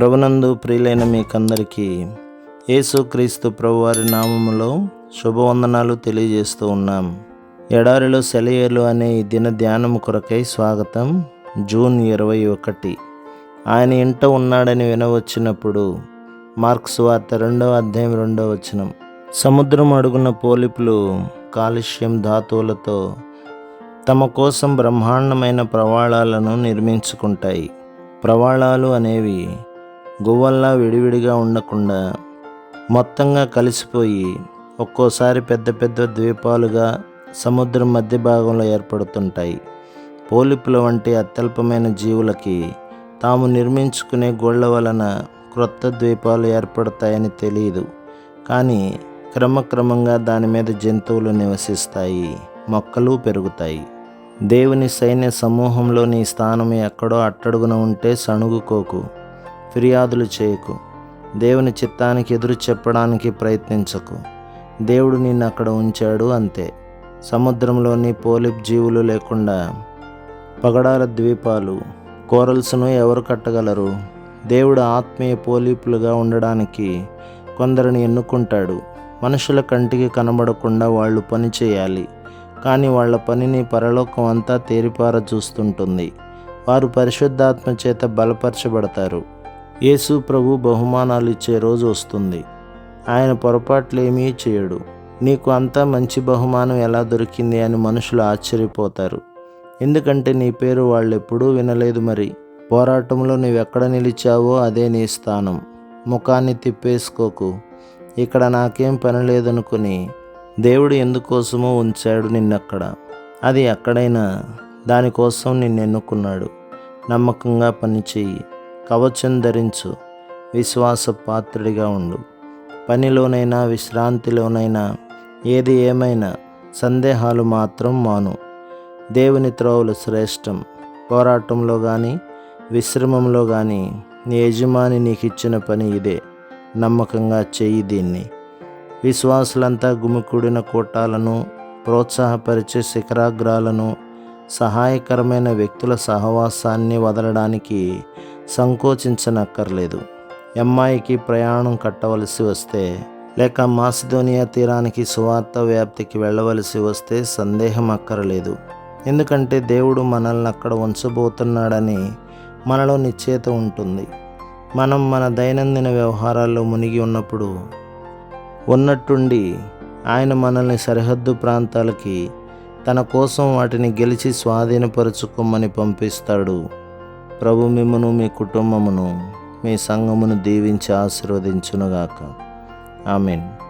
ప్రభునందు ప్రియులైన మీకందరికీ యేసుక్రీస్తు ప్రభువారి నామములో శుభవందనాలు తెలియజేస్తూ ఉన్నాం. ఎడారిలో సెలయేలు అనే ఈ దిన ధ్యానము కొరకై స్వాగతం జూన్ ఇరవై ఒకటి. ఆయన ఇంట ఉన్నాడని వినవచ్చినప్పుడు మార్క్స్ వార్త రెండవ అధ్యాయం రెండవ వచనం. సముద్రం అడుగున పోలిపులు కాలుష్యం ధాతువులతో తమ కోసం బ్రహ్మాండమైన ప్రవాళాలను నిర్మించుకుంటాయి. ప్రవాళాలు అనేవి గువ్వల్లా విడివిడిగా ఉండకుండా మొత్తంగా కలిసిపోయి ఒక్కోసారి పెద్ద పెద్ద ద్వీపాలుగా సముద్రం మధ్య భాగంలో ఏర్పడుతుంటాయి. పోలిపుల వంటి అత్యల్పమైన జీవులకి తాము నిర్మించుకునే గోళ్ళ వలన క్రొత్త ద్వీపాలు ఏర్పడతాయని తెలియదు కానీ క్రమక్రమంగా దాని మీద జంతువులు నివసిస్తాయి మొక్కలు పెరుగుతాయి. దేవుని సైన్య సమూహంలో నీ స్థానం ఎక్కడో అట్టడుగున ఉంటే సణుగుకోకు. ఫిర్యాదులు చేయకు. దేవుని చిత్తానికి ఎదురు చెప్పడానికి ప్రయత్నించకు. దేవుడు నిన్ను అక్కడ ఉంచాడు అంతే. సముద్రంలోని పోలిప్ జీవులు లేకుండా పగడాల ద్వీపాలు కోరల్స్ను ఎవరు కట్టగలరు? దేవుడు ఆత్మీయ పోలిపులుగా ఉండడానికి కొందరిని ఎన్నుకుంటాడు. మనుషుల కంటికి కనబడకుండా వాళ్ళు పని చేయాలి. కానీ వాళ్ళ పనిని పరలోకం అంతా తేరిపార చూస్తుంటుంది. వారు పరిశుద్ధాత్మ చేత బలపరచబడతారు. యేసు ప్రభు బహుమానాలు ఇచ్చే రోజు వస్తుంది. ఆయన పొరపాట్లు ఏమీ చేయడు. నీకు అంతా మంచి బహుమానం ఎలా దొరికింది అని మనుషులు ఆశ్చర్యపోతారు. ఎందుకంటే నీ పేరు వాళ్ళు ఎప్పుడూ వినలేదు మరి. పోరాటంలో నీవెక్కడ నిలిచావో అదే నీ స్థానం. ముఖాన్ని తిప్పేసుకోకు. ఇక్కడ నాకేం పని లేదనుకుని దేవుడు ఎందుకోసమో ఉంచాడు నిన్నక్కడ. అది ఎక్కడైనా దానికోసం నిన్ను ఎన్నుకున్నాడు నమ్మకంగా పనిచేయి కవచం ధరించు. విశ్వాస పాత్రుడిగా ఉండు. పనిలోనైనా విశ్రాంతిలోనైనా ఏది ఏమైనా సందేహాలు మాత్రం మాను. దేవుని త్రోవలు శ్రేష్టం. పోరాటంలో కానీ విశ్రమంలో కానీ నీ యజమాని నీకు ఇచ్చిన పని ఇదే. నమ్మకంగా చెయ్యి దీన్ని. విశ్వాసులంతా గుమికూడిన కూటాలను ప్రోత్సాహపరిచే శిఖరాగ్రాలను సహాయకరమైన వ్యక్తుల సహవాసాన్ని వదలడానికి సంకోచించనక్కర్లేదు. ఎమ్మాయికి ప్రయాణం కట్టవలసి వస్తే లేక మాసిదోనియా తీరానికి సువార్త వ్యాప్తికి వెళ్ళవలసి వస్తే సందేహం అక్కరలేదు. ఎందుకంటే దేవుడు మనల్ని అక్కడ ఉంచబోతున్నాడని మనలో నిశ్చేత ఉంటుంది. మనం మన దైనందిన వ్యవహారాల్లో మునిగి ఉన్నప్పుడు ఉన్నట్టుండి ఆయన మనల్ని సరిహద్దు ప్రాంతాలకి తన కోసం వాటిని గెలిచి స్వాధీనపరుచుకోమని పంపిస్తాడు. ప్రభు మిమ్మను మీ కుటుంబమును మీ సంఘమును దీవించి ఆశీర్వదించునుగాక. ఆమెన్.